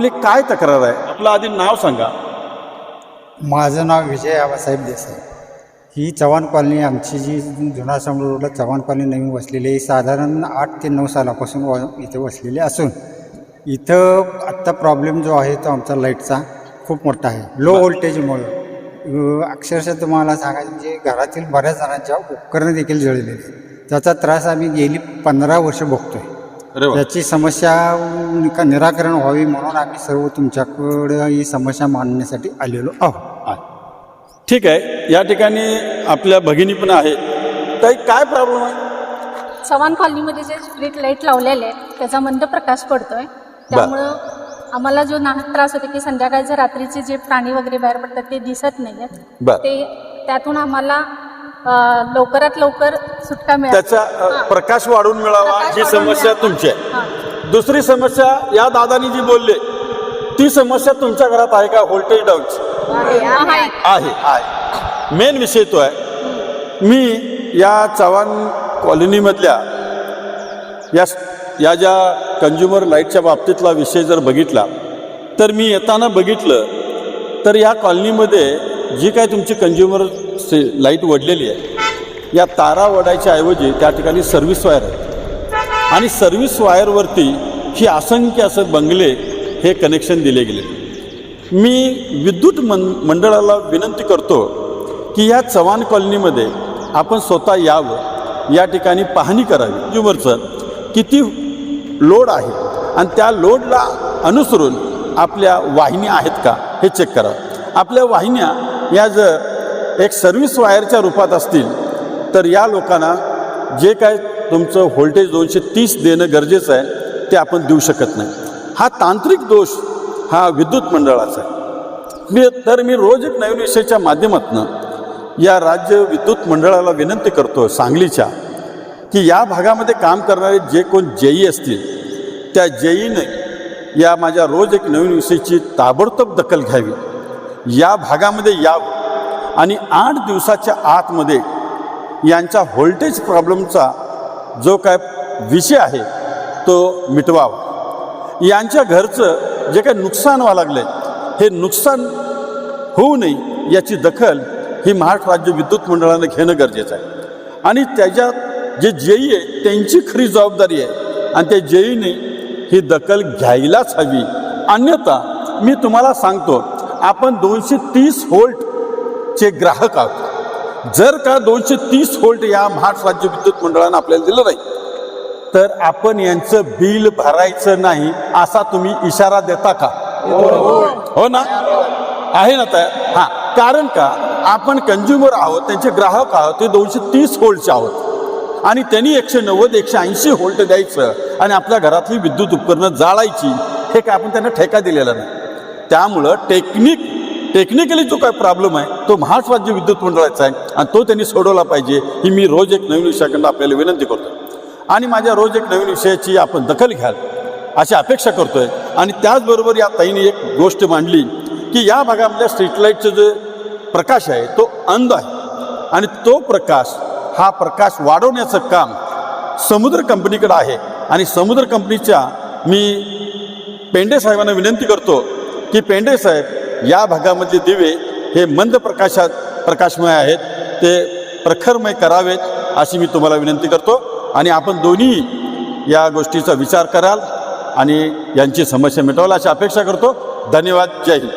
आपली काय तक्रार आहे? आपलं आधी नाव सांगा. माझं नाव विजय आबासाहेब देसाई. ही चव्हाण कॉलनी आमची जी जुना समोर रोडला चव्हाण कॉलनी नवीन वसलेली आहे. साधारण आठ ते नऊ सालापासून व इथे वसलेली असून इथं आत्ता प्रॉब्लेम जो आहे तो आमचा लाईटचा खूप मोठा आहे. लो व्होल्टेजमुळं अ, अक्षरशः तुम्हाला सांगायचं म्हणजे घरातील बऱ्याच जणांच्या उपकरणं देखील जळलेली आहेत. त्याचा त्रास आम्ही गेली पंधरा वर्ष भोगतोय अरे वा. याची समस्या निका निराकरण व्हावी म्हणून आम्ही सर्व तुमच्याकडं ही समस्या मांडण्यासाठी आलेलो आहोत. आहे. ठीक आहे. या ठिकाणी आपल्या भगिनी पण आहे ताई काय प्रॉब्लेम आहे? चव्हाण कॉलनीमध्ये जे स्ट्रीट लाइट लावलेले आहेत त्याचा मंद प्रकाश पडतोय. त्यामुळं आम्हाला जो नाहक त्रास होतो की संध्याकाळचे रात्रीचे जे प्राणी वगैरे बाहेर पडतात ते दिसत नाही बर. ते त्यातून आम्हाला लवकरात लवकर सुटका मिळाली त्याचा प्रकाश वाढून मिळावा प्रकाश ही वाढून समस्या मिळावा. तुमची आहे. दुसरी समस्या या दादानी जी बोलले ती समस्या तुमच्या घरात आहे का? व्होल्टेज डाऊनची आहे. आहे. आहे. मेन विषय तो आहे. मी या चव्हाण कॉलनीमधल्या या या ज्या कंझ्युमर लाईटच्या बाबतीतला विषय जर बघितला तर मी येताना बघितलं तर या कॉलनीमध्ये जी काय तुमची कंझ्युमर से लाइट वडलेली आहे. या तारा वडायच्या ऐवजी त्या ठिकाणी सर्व्हिस वायर आहे आणि सर्व्हिस वायरवरती ही असंख्य असं बंगले हे कनेक्शन दिले गेले. मी विद्युत मन मंडळाला विनंती करतो की या चव्हाण कॉलनीमध्ये आपण स्वतः यावं या ठिकाणी पाहणी करावी. कंझ्युमरचं किती लोड आहे आणि त्या लोडला अनुसरून आपल्या वाहिन्या आहेत का हे चेक करा. आपल्या वाहिन्या या जर एक सर्व्हिस वायरच्या रूपात असतील तर या लोकांना जे काय तुमचं व्होल्टेज दोनशे तीस देणं गरजेचं आहे ते आपण देऊ शकत नाही. हा तांत्रिक दोष हा विद्युत मंडळाचा आहे. मी तर मी रोज एक नवीन विषयाच्या माध्यमातून या राज्य विद्युत मंडळाला विनंती करतो सांगलीच्या की या भागामध्ये काम करणारे जे कोण जेई असतील त्या जेईने या माझ्या रोज एक नवीन विषयाची ताबडतोब दखल घ्यावी. या भागामध्ये यावं आणि आठ दिवसाच्या आतमध्ये यांच्या व्होल्टेज प्रॉब्लेमचा जो काय विषय आहे तो मिटवावा. यांच्या घरचं जे काही नुकसान व्हावं लागलं हे नुकसान होऊ नये याची दखल ही महाराष्ट्र राज्य विद्युत मंडळानं घेणं गरजेचं आहे. आणि त्याच्यात जे जेई आहे त्यांची खरी जबाबदारी आहे. आणि त्या जेईने ही दखल घ्यायलाच हवी. अन्यथा मी तुम्हाला सांगतो आपण दोनशे तीस चे ग्राहक आहोत. जर का दोनशे तीस व्होल्ट या महाराष्ट्र राज्य विद्युत मंडळानं आपल्याला दिलं नाही तर आपण यांचं बिल भरायचं नाही असा तुम्ही इशारा देता का? हो ना? आहे ना तर हां. कारण का? आपण कंझ्युमर आहोत त्यांचे ग्राहक आहोत ते दोनशे तीस व्होल्टचे आहोत. आणि त्यांनी एकशे नव्वद एकशे ऐंशी व्होल्ट द्यायचं आणि आपल्या घरातली विद्युत उपकरणं जाळायची हे काय आपण त्यांना ठेका दिलेला नाही. त्यामुळं टेक्निक टेक्निकली जो काय प्रॉब्लेम आहे तो महाराष्ट्र राज्य विद्युत मंडळाचा आहे आणि तो त्यांनी सोडवला पाहिजे ही मी रोज एक नवीन विषयाकडनं आपल्याला विनंती करतो. आणि माझ्या रोज एक नवीन विषयाची आपण दखल घ्याल अशी अपेक्षा करतोय. आणि त्याचबरोबर या ताईने एक गोष्ट मांडली की या भागामधल्या स्ट्रीटलाईटचं जे प्रकाश आहे तो अंध आहे. आणि तो प्रकाश हा प्रकाश वाढवण्याचं काम समुद्र कंपनीकडं आहे. आणि समुद्र कंपनीच्या मी पेंडे साहेबांना विनंती करतो की पेंडे साहेब या भागामधले दिवे हे मंद प्रकाशात प्रकाशमय आहेत. ते प्रखरमय करावेत अशी मी तुम्हाला विनंती करतो. आणि आपण दोन्ही या गोष्टीचा विचार कराल आणि यांची समस्या मिटवाल अशी अपेक्षा करतो. धन्यवाद. जय हिंद.